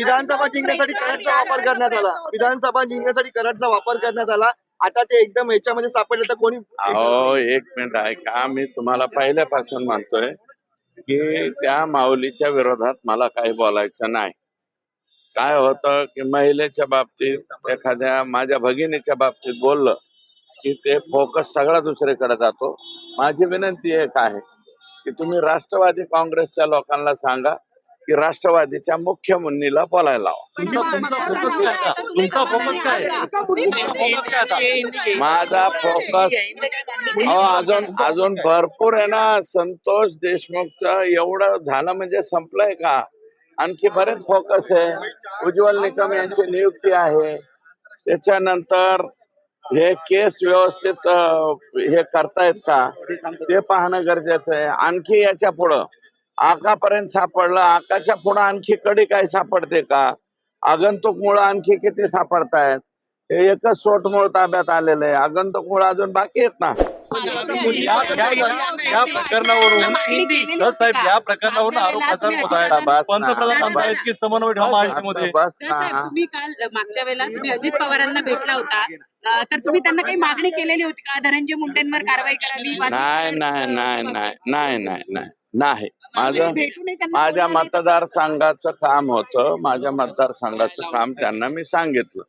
विधानसभा जिंकण्यासाठी करंटचा वापर करण्यात आला. विधानसभा जिंकण्यासाठी करंटचा वापर करण्यात आला. आता ते एकदम याच्यामध्ये सापडले तर कोणी अहो एक मिनिट ऐका मी तुम्हाला पहिल्यापासून म्हणतोय की त्या माऊलीच्या विरोधात मला काही बोलायचं नाही. काय होतं की महिलेच्या बाबतीत एखाद्या माझ्या भगिनीच्या बाबतीत बोललं की ते फोकस सगळा दुसरीकडे जातो. माझी विनंती एक आहे की तुम्ही राष्ट्रवादी काँग्रेसच्या लोकांना सांगा की राष्ट्रवादीच्या मुख्य मुन्नीला बोलायला लावा. माझा फोकस अजून अजून भरपूर आहे ना संतोष देशमुखचं एवढं झालं म्हणजे संपलंय का? आणखी बरेच फोकस आहे. उज्ज्वल निकम यांची नियुक्ती आहे. त्याच्यानंतर हे केस व्यवस्थित हे करतायत का? ते पाहणं गरजेचं आहे. आणखी याच्या पुढं. आकापर्यंत सापडलं. आकाच्या पुढं आणखी कडी काय सापडते का? आगंतुक मुळे आणखी किती सापडतायत? हे एकच सोटमूळ ताब्यात आलेलं आहे. आगंतुक मुळे अजून बाकी आहेत ना? या प्रकरणावरून साहेब या प्रकरणावरून आरोप होत आहे. पंतप्रधान की समन्वय ठेवा बस ना. तुम्ही काल मागच्या वेळेला तुम्ही अजित पवारांना भेटला होता. अं, तर तुम्ही त्यांना काही मागणी केलेली होती का? धनंजय मुंडेंवर कारवाई करावी नाही नाही नाही नाही नाही नाही नाही. नाही. माझं माझ्या तसं. मतदारसंघाचं काम होतं. माझ्या मतदारसंघाचं काम त्यांना मी सांगितलं.